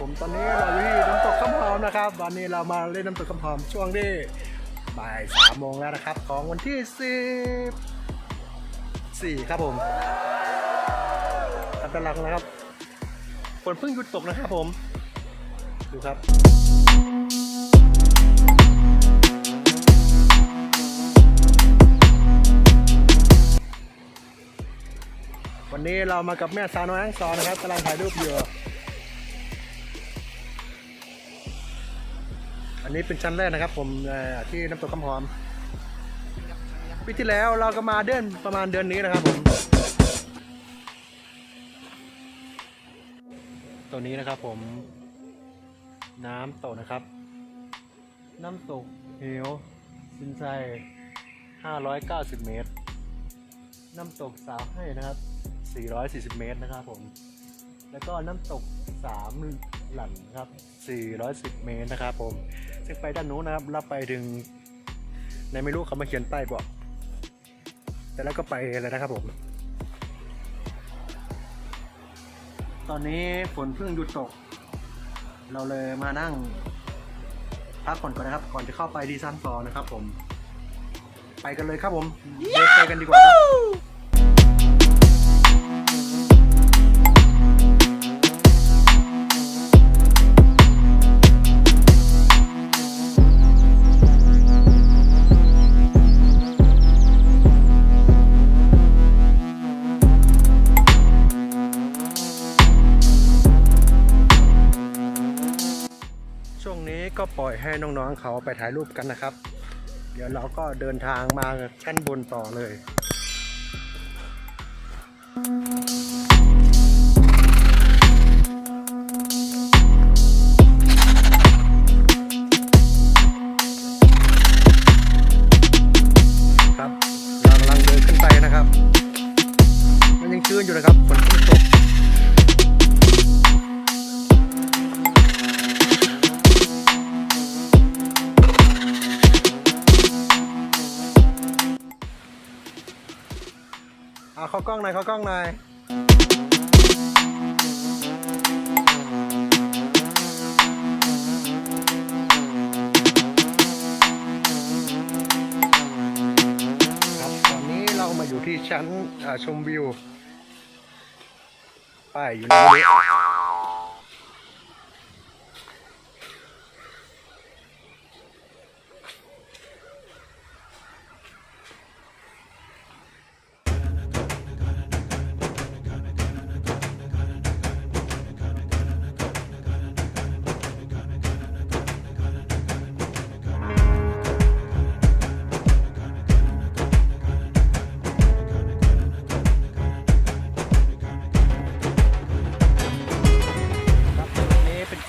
ผมตอนนี้เรามาเล่นน้ำตกคำหอมช่วงที่บ่ายสามโมงแล้วนะครับ ของวันที่สิบสี่ครับผมอันตรายนะครับฝนเพิ่งหยุดตกนะครับผม ดูครับวันนี้เรามากับแม่สาวน้อยทั้งสองนะครับกำลังถ่ายรูปอยู่ นนี้เป็นชั้นแรกนะครับ ผมที่น้ำตกคำหอมปีที่แล้วเราก็มาเดือนประมาณเดือนนี้นะครับผมตัวนี้นะครับผมน้ำตกนะครับ น้ำตกเหวสินไซ590 เมตร น้ำตกสาวให้นะครับ 440 เมตรนะครับผม แล้วก็น้ำตกสามหลั่นครับ 410 เมตรนะครับผม ซึ่งไปด้านโน้นนะครับเราไปถึงในไม่รู้เขามาเขียนป้ายบอก แต่แล้วก็ไปแล้วนะครับผม ตอนนี้ฝนเพิ่งหยุดตก เราเลยมานั่งพักผ่อนก่อนนะครับ ก่อนจะเข้าไปที่ซันฟอร์นะครับผม ไปกันเลยครับผมเดินไปกันดีกว่าครับ อยให้น้องๆเขาไปถ่ายรูปกันนะครับ เดี๋ยวเราก็เดินทางมาชั้นบนต่อเลยครับเรากำลังเดินขึ้นไปนะครับ มันยังชื้นอยู่นะครับฝนเพิ่งตก เขากล้องหน่อยเขากล้องหน่อยครับตอนนี้เรามาอยู่ที่ชั้นชมวิวป้ายอยู่ในนี้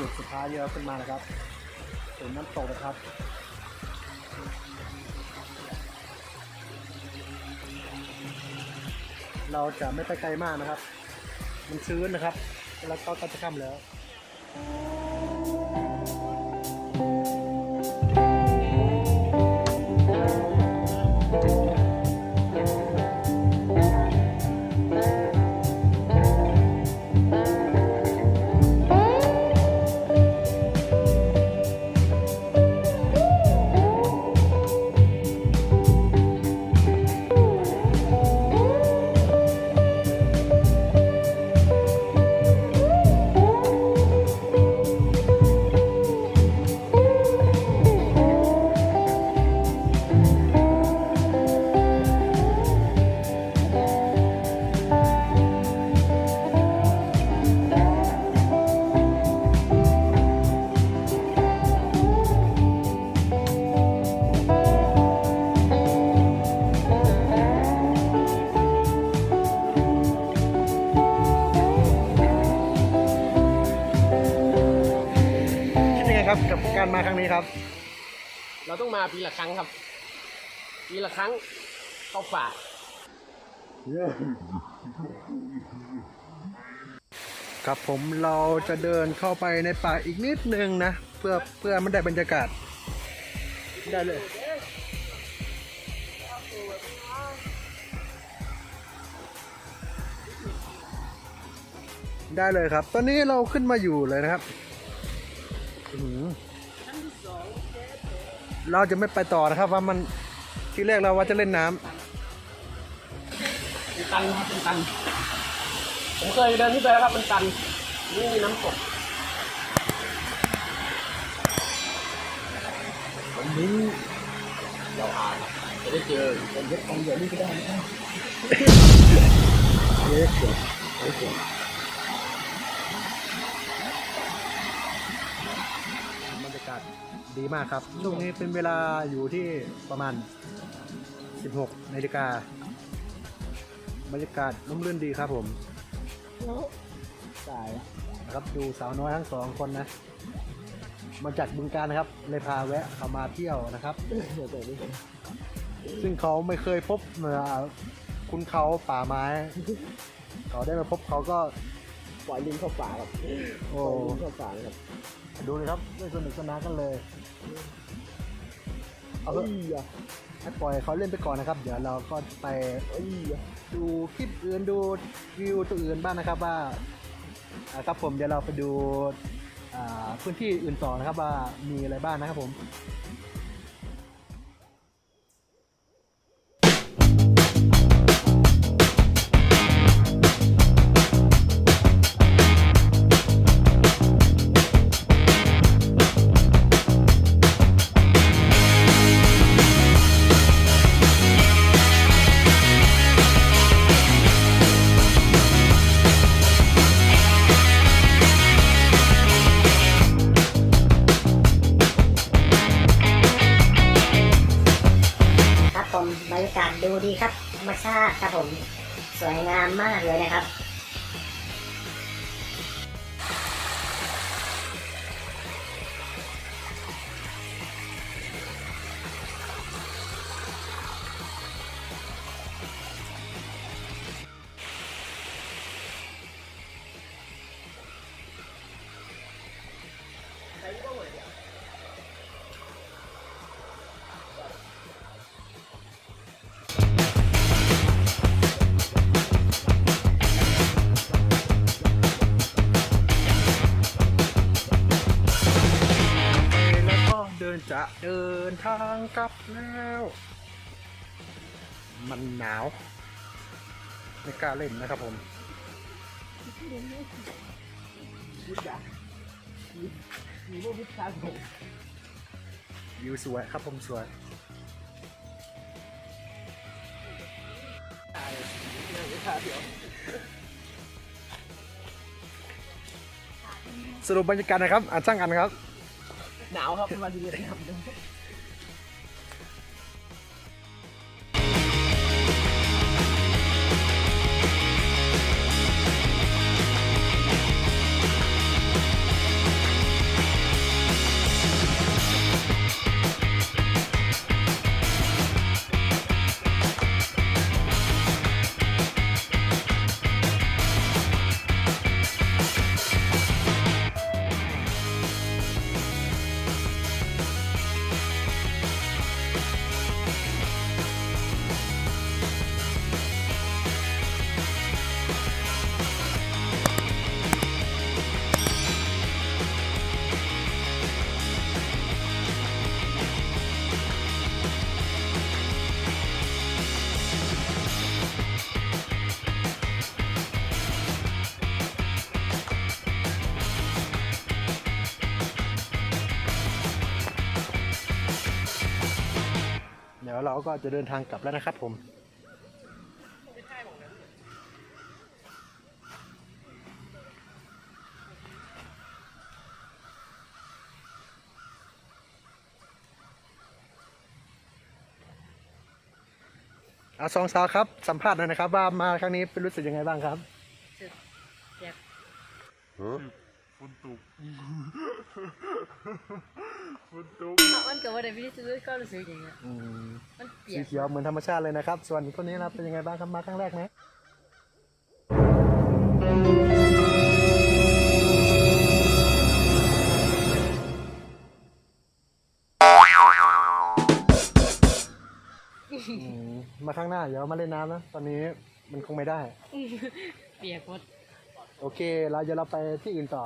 จุดสุดท้ายที่เราขึ้นมานะครับถึงน้ำตกนะครับเราจะไม่ไปไกลมากนะครับ มันชื้นนะครับ แล้วก็จะค่ำแล้ว การมาครั้งนี้ครับ เราต้องมาปีละครั้งครับ ปีละครั้งเข้าป่าครับผมเราจะเดินเข้าไปในป่าอีกนิดนึงนะ เพื่อเพื่อมันได้บรรยากาศ ได้เลย ได้เลยครับ ตอนนี้เราขึ้นมาอยู่เลยนะครับ เราจะไม่ไปต่อนะครับ ว่ามันที่แรกเราว่าจะเล่นน้ำมันตันครับมันตัน ผมเคยเดินที่ไปแล้วครับมันตันนี่มีน้ำตกวันนี้เราอาจจะได้เจอคนเล็กคนใหญ่นี่ก็ได้นะครับเอ๊ะเกือบโอเคบรรยากาศ ดีมากครับ ช่วงนี้เป็นเวลาอยู่ที่ประมาณ 16นาฬิกาบรรยากาศร่มรื่นดีครับผมตายแล้วนะครับดูสาวน้อยทั้งสองคนนะ มาจากบึงการนะครับ เลยพาแวะเข้ามาเที่ยวนะครับเดี๋ยวเดี๋ยวนี้ซึ่งเขาไม่เคยพบเอ่อคุณเขาป่าไม้ เขาได้มาพบเขาก็ปล่อยลิงเข้าป่าครับ โอ้ปล่อยลิงเข้าป่าครับ ดูเลยครับด้วยสนุกสนานกันเลย เอาเอ้เถอะให้ปล่อยเขาเล่นไปก่อนนะครับ เดี๋ยวเราก็ไปดูคลิปอื่นดูวิวตัวอื่นบ้างนะครับว่าครับผมเดี๋ยวเราไปดูพื้นที่อื่นต่อนะครับว่ามีอะไรบ้างนะครับผมาติครับผมสวยงามมากเลยนะครับแล้ ทางกลับแล้ว มันหนาว ไม่กล้าเล่นนะครับผมวิจารมีมีพวกวิชาผมวิวสวยครับผมสวยตายยังวิชาเดี๋ยวสรุปบรรยากาศนะครับอ่านช่างกันครับ หนาวครับมาดีเลยครับ เดี๋ยวเราก็จะเดินทางกลับแล้วนะครับผมเอาสองสาวครับ สัมภาษณ์หน่อยนะครับ ว่ามาครั้งนี้เป็นรู้สึกยังไงบ้างครับ มันก็ว่าได้พี่ซื้อก็รู้สึกอย่างเงี้ยอืมมันเปีสียกเขียวเหมือนธรรมชาติเลยนะครับ ส่วนคนนี้นะเป็นยังไงบ้างครับมาครั้งแรกไหมอืมมาข้างหน้าเดี๋ยวมาเล่นน้ำนะตอนนี้มันคงไม่ได้ เปียกหมด โอเค เราจะเราไปที่อื่นต่อ